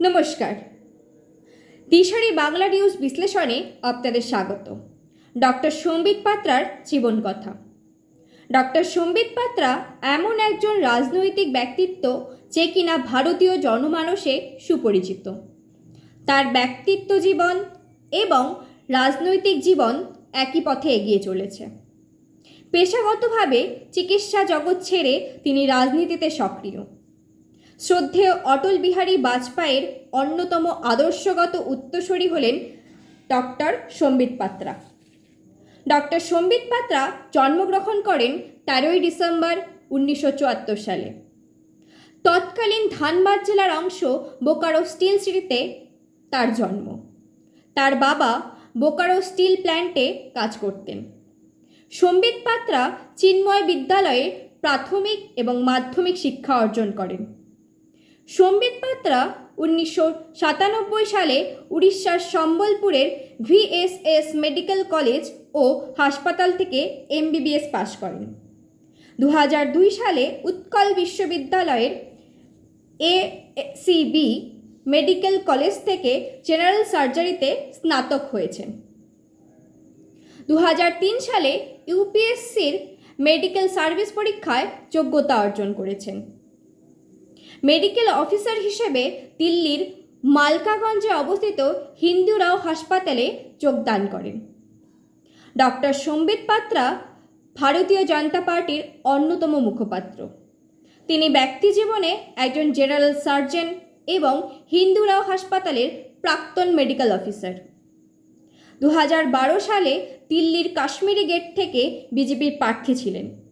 নমস্কার। দিশারি বাংলা নিউজ বিশ্লেষণে আপনাদের স্বাগত। ডক্টর সম্বিত পাত্রার জীবন কথা। ডক্টর সম্বিত পাত্রা এমন একজন রাজনৈতিক ব্যক্তিত্ব যে কিনা ভারতীয় জনমানসে সুপরিচিত। তার ব্যক্তিত্ব জীবন এবং রাজনৈতিক জীবন একই পথে এগিয়ে চলেছে। পেশাগতভাবে চিকিৎসা জগৎ ছেড়ে তিনি রাজনীতিতে সক্রিয়। শ্রদ্ধেয় অটল বিহারী বাজপেয়ীর অন্যতম আদর্শগত উত্তরসূরি হলেন ডক্টর সম্বিত পাত্রা। ডক্টর সম্বিত পাত্রা জন্মগ্রহণ করেন তেরোই ডিসেম্বর উনিশশো চুয়াত্তর সালে। তৎকালীন ধানবাদ জেলার অংশ বোকারো স্টিল সিটিতে তার জন্ম। তার বাবা বোকারো স্টিল প্ল্যান্টে কাজ করতেন। সম্বিত পাত্রা চিন্ময় বিদ্যালয়ে প্রাথমিক এবং মাধ্যমিক শিক্ষা অর্জন করেন। সম্বিত পাত্রা উনিশশো সাতানব্বই সালে উড়িষ্যার সম্বলপুরের ভিএসএস মেডিকেল কলেজ ও হাসপাতাল থেকে এমবিবিএস পাশ করেন। দু সালে উৎকল বিশ্ববিদ্যালয়ের এসিবি মেডিকেল কলেজ থেকে জেনারেল সার্জারিতে স্নাতক হয়েছেন। দু হাজার তিন সালে ইউপিএসসির মেডিকেল সার্ভিস পরীক্ষায় যোগ্যতা অর্জন করেছেন। মেডিকেল অফিসার হিসেবে দিল্লির মালকাগঞ্জে অবস্থিত হিন্দুরাও হাসপাতালে যোগদান করেন। ডক্টর সম্বিত পাত্রা ভারতীয় জনতা পার্টির অন্যতম মুখপাত্র। তিনি ব্যক্তি জীবনে একজন জেনারেল সার্জন এবং হিন্দুরাও হাসপাতালের প্রাক্তন মেডিকেল অফিসার। দু হাজার বারো সালে দিল্লির কাশ্মীরি গেট থেকে বিজেপির প্রার্থী ছিলেন।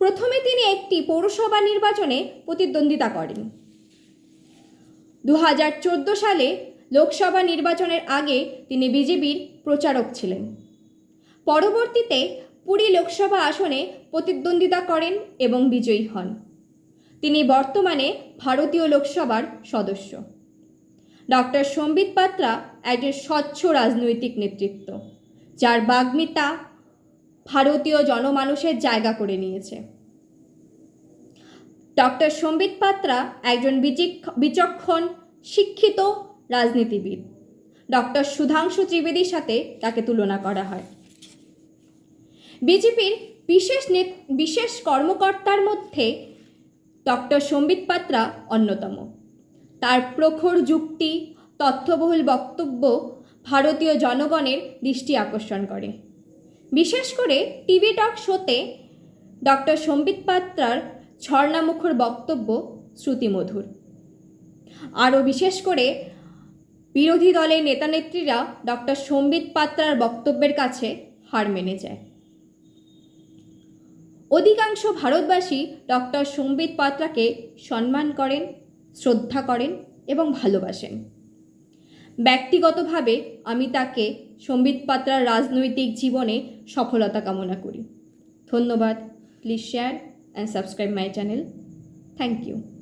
প্রথমে তিনি একটি পৌরসভা নির্বাচনে প্রতিদ্বন্দ্বিতা করেন। দু হাজার চোদ্দ সালে লোকসভা নির্বাচনের আগে তিনি বিজেপির প্রচারক ছিলেন। পরবর্তীতে পুরী লোকসভা আসনে প্রতিদ্বন্দ্বিতা করেন এবং বিজয়ী হন। তিনি বর্তমানে ভারতীয় লোকসভার সদস্য। ডক্টর সম্বিত পাত্রা একজন স্বচ্ছ রাজনৈতিক নেতৃত্ব, যার বাগ্মিতা ভারতীয় জনমানুষের জায়গা করে নিয়েছে। ডক্টর সম্বিত পাত্রা একজন বিচক্ষণ, শিক্ষিত রাজনীতিবিদ। ডক্টর সুধাংশু ত্রিবেদীর সাথে তাকে তুলনা করা হয়। বিজেপির বিশেষ বিশেষ কর্মকর্তার মধ্যে ডক্টর সম্বিত পাত্রা অন্যতম। তার প্রখর যুক্তি, তথ্যবহুল বক্তব্য ভারতীয় জনগণের দৃষ্টি আকর্ষণ করে। বিশেষ করে টিভি টক শোতে ডক্টর সম্বিত পাত্রার ঝর্ণামুখর বক্তব্য শ্রুতিমধুর। আরও বিশেষ করে বিরোধী দলের নেতানেত্রীরা ডক্টর সম্বিত পাত্রার বক্তব্যের কাছে হার মেনে যায়। অধিকাংশ ভারতবাসী ডক্টর সম্বিত পাত্রাকে সম্মান করেন, শ্রদ্ধা করেন এবং ভালোবাসেন। ব্যক্তিগতভাবে আমি তাকে সম্বিত পাত্রার রাজনৈতিক জীবনে সফলতা কামনা করি। ধন্যবাদ। Please share and subscribe my channel thank you